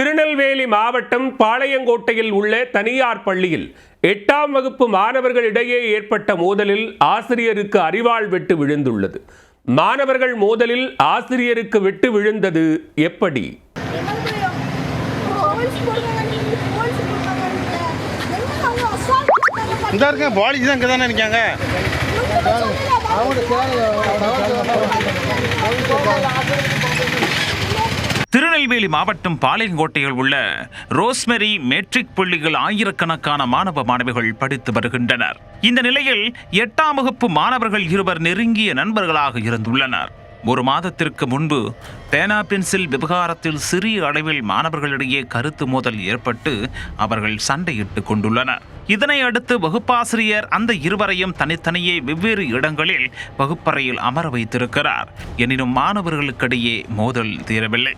திருநெல்வேலி மாவட்டம் பாளையங்கோட்டையில் உள்ள தனியார் பள்ளியில் எட்டாம் வகுப்பு மாணவர்களிடையே ஏற்பட்ட மோதலில் ஆசிரியருக்கு அரிவாள் வெட்டு விழுந்துள்ளது. மாணவர்கள் மோதலில் ஆசிரியருக்கு வெட்டு விழுந்தது எப்படி? இந்த இருக்க பாலிஜி தான் இங்கே தானே இருக்காங்க திருநெல்வேலி மாவட்டம் பாளையங்கோட்டையில் உள்ள ரோஸ்மெரி மெட்ரிக் பள்ளியில் ஆயிரக்கணக்கான மாணவ மாணவிகள் படித்து வருகின்றனர். இந்த நிலையில் எட்டாம் வகுப்பு மாணவர்கள் இருவர் நெருங்கிய நண்பர்களாக இருந்துள்ளனர். ஒரு மாதத்திற்கு முன்பு பேனா பென்சில் விவகாரத்தில் சிறிய அளவில் மாணவர்களிடையே கருத்து மோதல் ஏற்பட்டு அவர்கள் சண்டையிட்டுக் கொண்டுள்ளனர். இதனை அடுத்து வகுப்பாசிரியர் அந்த இருவரையும் தனித்தனியே வெவ்வேறு இடங்களில் வகுப்பறையில் அமர வைத்திருக்கிறார். எனினும் மாணவர்களுக்கிடையே மோதல் தீரவில்லை.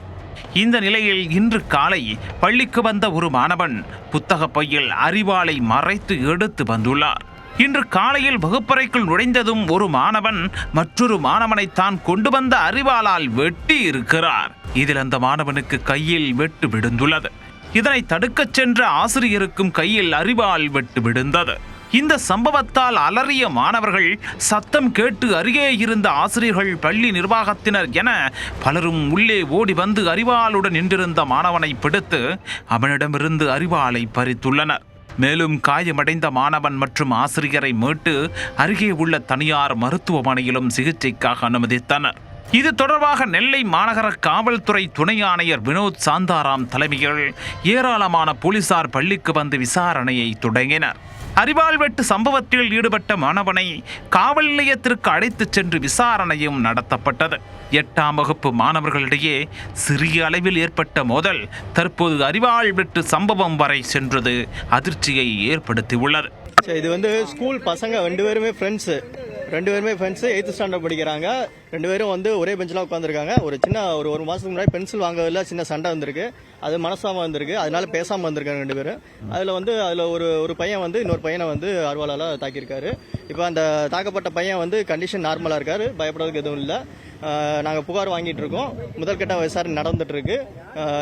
இந்த நிலையில் இன்று காலை பள்ளிக்கு வந்த ஒரு மாணவன் புத்தக பையில் அறிவாளை மறைத்து எடுத்து வந்துள்ளார். இன்று காலையில் வகுப்பறைக்குள் நுழைந்ததும் ஒரு மாணவன் மற்றொரு மாணவனை தான் கொண்டு வந்த அறிவாளால் வெட்டி இருக்கிறார் இதில் அந்த மாணவனுக்கு கையில் வெட்டு விழுந்துள்ளது. இதனை தடுக்கச் சென்ற ஆசிரியருக்கும் கையில் அறிவாள் வெட்டு விழுந்தது. இந்த சம்பவத்தால் அலறிய மாணவர்கள் சத்தம் கேட்டு அருகே இருந்த ஆசிரியர்கள் பள்ளி நிர்வாகத்தினர் என பலரும் உள்ளே ஓடி வந்து அறிவாளுடன் நின்றிருந்த மாணவனை பிடித்து அவனிடமிருந்து அறிவாளை பறித்துள்ளனர். மேலும் காயமடைந்த மாணவன் மற்றும் ஆசிரியரை மீட்டு அருகே உள்ள தனியார் மருத்துவமனையிலும் சிகிச்சைக்காக அனுமதித்தனர். இது தொடர்பாக நெல்லை மாநகர காவல்துறை துணை ஆணையர் வினோத் சாந்தாராம் தலைமையில் ஏராளமான போலீசார் பள்ளிக்கு வந்து விசாரணையை தொடங்கினர். அரிவாள் வெட்டு சம்பவத்தில் ஈடுபட்ட மாணவனை காவல் நிலையத்திற்கு அழைத்துச் சென்று விசாரணையும் நடத்தப்பட்டது. எட்டாம் வகுப்பு மாணவர்களிடையே சிறிய அளவில் ஏற்பட்ட மோதல் தற்போது அரிவாள் வெட்டு சம்பவம் வரை சென்றது அதிர்ச்சியை ஏற்படுத்தியுள்ளது. இது வந்து ஸ்கூல் பசங்க ரெண்டு பேருமே ஃப்ரெண்ட்ஸு ரெண்டு பேருமே ஃப்ரெண்ட்ஸு எயித்து ஸ்டாண்டர்ட் படிக்கிறாங்க. ரெண்டு பேரும் வந்து ஒரே பெஞ்சில் உட்காந்துருக்காங்க ஒரு சின்ன ஒரு ஒரு மாதத்துக்கு முன்னாடி பென்சில் வாங்குறதுல சின்ன சண்டை வந்திருக்கு. அது மனசாம வந்திருக்கு. அதனால பேசாமல் வந்திருக்காங்க ரெண்டு பேரும். அதில் வந்து அதில் ஒரு ஒரு பையன் வந்து இன்னொரு பையனை வந்து அருவாலால் தாக்கியிருக்காரு. இப்போ அந்த தாக்கப்பட்ட பையன் வந்து கண்டிஷன் நார்மலாக இருக்காரு. பயப்படுறதுக்கு எதுவும் இல்லை. நாங்கள் புகார் வாங்கிட்டு இருக்கோம். முதல்கட்ட விசாரணை நடந்துட்டு இருக்கு.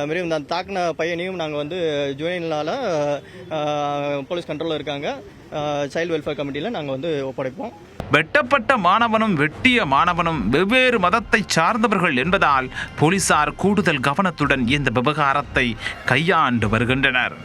மாரி இந்த தாக்கின பையனையும் நாங்கள் வந்து ஜூனியர்னால போலீஸ் கண்ட்ரோலில் இருக்காங்க. சைல்டு வெல்ஃபேர் கமிட்டியில் நாங்கள் வந்து ஒப்படைப்போம். வெட்டப்பட்ட மாணவனும் வெட்டிய மாணவனும் வெவ்வேறு மதத்தை சார்ந்தவர்கள் என்பதால் போலீசார் கூடுதல் கவனத்துடன் இந்த விவகாரத்தை கையாண்டு வருகின்றனர்.